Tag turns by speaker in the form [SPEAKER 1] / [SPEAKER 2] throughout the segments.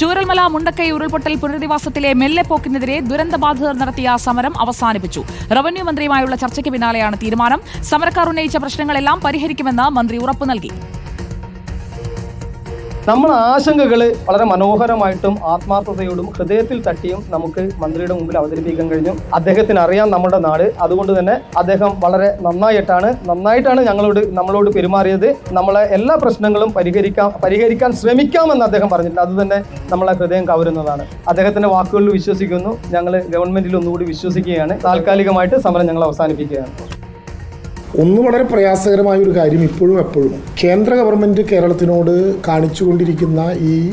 [SPEAKER 1] ചൂരൽമല മുണ്ടക്കൈ ഉരുൾപൊട്ടൽ പുനരധിവാസത്തിലെ മെല്ലെപ്പോക്കിനെതിരെ ദുരന്തബാധിതർ നടത്തിയ സമരം അവസാനിപ്പിച്ചു. റവന്യൂ മന്ത്രിയുമായുള്ള ചർച്ചയ്ക്ക് പിന്നാലെയാണ് തീരുമാനം. സമരക്കാർ ഉന്നയിച്ച പ്രശ്നങ്ങളെല്ലാം പരിഹരിക്കുമെന്ന് മന്ത്രി ഉറപ്പു നൽകി.
[SPEAKER 2] നമ്മൾ ആശങ്കകൾ വളരെ മനോഹരമായിട്ടും ആത്മാർത്ഥതയോടും ഹൃദയത്തിൽ തട്ടിയും നമുക്ക് മന്ത്രിയുടെ മുമ്പിൽ അവതരിപ്പിക്കാൻ കഴിഞ്ഞു. അദ്ദേഹത്തിന് അറിയാം നമ്മുടെ നാട്. അതുകൊണ്ട് തന്നെ അദ്ദേഹം വളരെ നന്നായിട്ടാണ് നന്നായിട്ടാണ് ഞങ്ങളോട് നമ്മളോട് പെരുമാറിയത്. നമ്മളെ എല്ലാ പ്രശ്നങ്ങളും പരിഹരിക്കാം പരിഹരിക്കാൻ ശ്രമിക്കാമെന്ന് അദ്ദേഹം പറഞ്ഞിട്ടുണ്ട്. അത് തന്നെ നമ്മളെ ഹൃദയം കവരുന്നതാണ്. അദ്ദേഹത്തിന്റെ വാക്കുകളിൽ വിശ്വസിക്കുന്നു. ഞങ്ങൾ ഗവൺമെന്റിൽ ഒന്നുകൂടി വിശ്വസിക്കുകയാണ്. താൽക്കാലികമായിട്ട് സമരം ഞങ്ങൾ അവസാനിപ്പിക്കുകയാണ്.
[SPEAKER 3] ഒന്ന് വളരെ പ്രയാസകരമായ ഒരു കാര്യം ഇപ്പോഴും എപ്പോഴും. കേന്ദ്ര ഗവൺമെന്റ് കേരളത്തിനോട് കാണിച്ചുകൊണ്ടിരിക്കുന്ന ഈ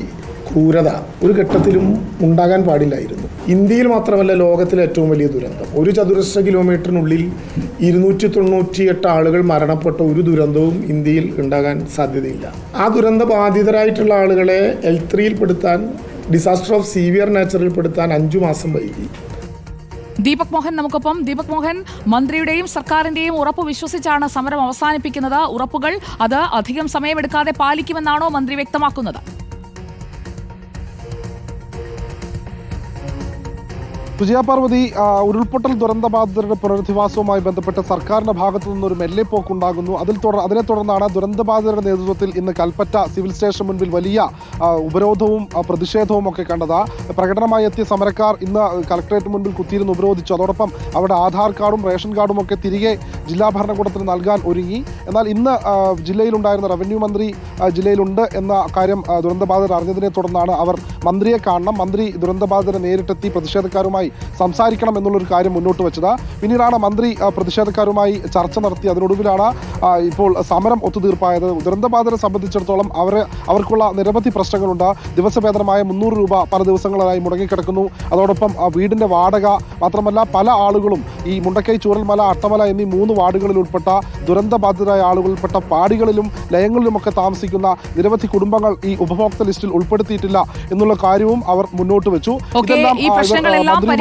[SPEAKER 3] ക്രൂരത ഒരു ഘട്ടത്തിലും ഉണ്ടാകാൻ പാടില്ലായിരുന്നു. ഇന്ത്യയിൽ മാത്രമല്ല ലോകത്തിലെ ഏറ്റവും വലിയ ദുരന്തം. ഒരു ചതുരശ്ര കിലോമീറ്ററിനുള്ളിൽ ഇരുന്നൂറ്റി തൊണ്ണൂറ്റി എട്ട് ആളുകൾ മരണപ്പെട്ട ഒരു ദുരന്തവും ഇന്ത്യയിൽ ഉണ്ടാകാൻ സാധ്യതയില്ല. ആ ദുരന്ത ബാധിതരായിട്ടുള്ള ആളുകളെ എൽ ത്രീയിൽപ്പെടുത്താൻ ഡിസാസ്റ്റർ ഓഫ് സീവിയർ നാച്ചുറൽപ്പെടുത്താൻ അഞ്ചു മാസം വൈകി.
[SPEAKER 1] ദീപക് മോഹൻ നമുക്കൊപ്പം. ദീപക് മോഹൻ മന്ത്രിയുടെയും സർക്കാരിന്റെയും ഉറപ്പ് വിശ്വസിച്ചാണ് സമരം അവസാനിപ്പിക്കുന്നത്. ഉറപ്പുകൾ അത് അധികം സമയമെടുക്കാതെ പാലിക്കുമെന്നാണോ മന്ത്രി വ്യക്തമാക്കുന്നത്?
[SPEAKER 4] പാർവതി ഉരുൾപൊട്ടൽ ദുരന്തബാധിതരുടെ പുനരധിവാസവുമായി ബന്ധപ്പെട്ട് സർക്കാരിന്റെ ഭാഗത്തു നിന്നൊരു മെല്ലെ പോക്കുണ്ടാകുന്നു അതിൽ തുടർ അതിനെ തുടർന്നാണ് ദുരന്തബാധിതരുടെ നേതൃത്വത്തിൽ ഇന്ന് കൽപ്പറ്റ സിവിൽ സ്റ്റേഷൻ മുൻപിൽ വലിയ ഉപരോധവും പ്രതിഷേധവും ഒക്കെ കണ്ടത്. പ്രകടനമായി എത്തിയ സമരക്കാർ ഇന്ന് കലക്ടറേറ്റ് മുൻപിൽ കുത്തിയിരുന്ന് ഉപരോധിച്ചു. അതോടൊപ്പം അവിടെ ആധാർ കാർഡും റേഷൻ കാർഡും ഒക്കെ തിരികെ ജില്ലാ ഭരണകൂടത്തിന് നൽകാൻ ഒരുങ്ങി. എന്നാൽ ഇന്ന് ജില്ലയിലുണ്ടായിരുന്ന റവന്യൂ മന്ത്രി ജില്ലയിലുണ്ട് എന്ന കാര്യം ദുരന്ത ദുരന്തബാധിതർ അറിഞ്ഞതിനെ തുടർന്നാണ് അവർ മന്ത്രിയെ കാണണം. മന്ത്രി ദുരന്തബാധിതരെ നേരിട്ടെത്തി പ്രതിഷേധക്കാരുമായി സംസാരിക്കണം എന്നുള്ളൊരു കാര്യം മുന്നോട്ട് വെച്ചത്. പിന്നീടാണ് മന്ത്രി പ്രതിഷേധക്കാരുമായി ചർച്ച നടത്തി അതിനൊടുവിലാണ് ഇപ്പോൾ സമരം ഒത്തുതീർപ്പായത്. ദുരന്തബാധിതരെ സംബന്ധിച്ചിടത്തോളം അവരെ അവർക്കുള്ള നിരവധി പ്രശ്നങ്ങളുണ്ട്. ദിവസവേതനമായ മുന്നൂറ് രൂപ പല ദിവസങ്ങളായി മുടങ്ങിക്കിടക്കുന്നു. അതോടൊപ്പം ആ, വീടിന്റെ വാടക മാത്രമല്ല പല ആളുകളും ഈ മുണ്ടക്കൈ ചൂരൽമല അട്ടമല എന്നീ മൂന്ന് വാർഡുകളിൽ ഉൾപ്പെട്ട ദുരന്തബാധിതരായ ആളുകളിൽപ്പെട്ട പാടികളിലും ലയങ്ങളിലുമൊക്കെ താമസിക്കുന്ന നിരവധി കുടുംബങ്ങൾ ഈ ഉപഭോക്തൃ ലിസ്റ്റിൽ ഉൾപ്പെടുത്തിയിട്ടില്ല എന്നുള്ള കാര്യവും അവർ മുന്നോട്ട് വെച്ചു. ഇതെല്ലാം,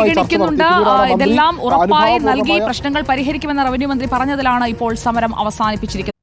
[SPEAKER 1] പരിഗണിക്കുന്നുണ്ട്. ഇതെല്ലാം ഉറപ്പായി നൽകി പ്രശ്നങ്ങൾ പരിഹരിക്കുമെന്ന് റവന്യൂ മന്ത്രി പറഞ്ഞതിലാണ് ഇപ്പോൾ സമരം അവസാനിപ്പിച്ചിരിക്കുന്നത്.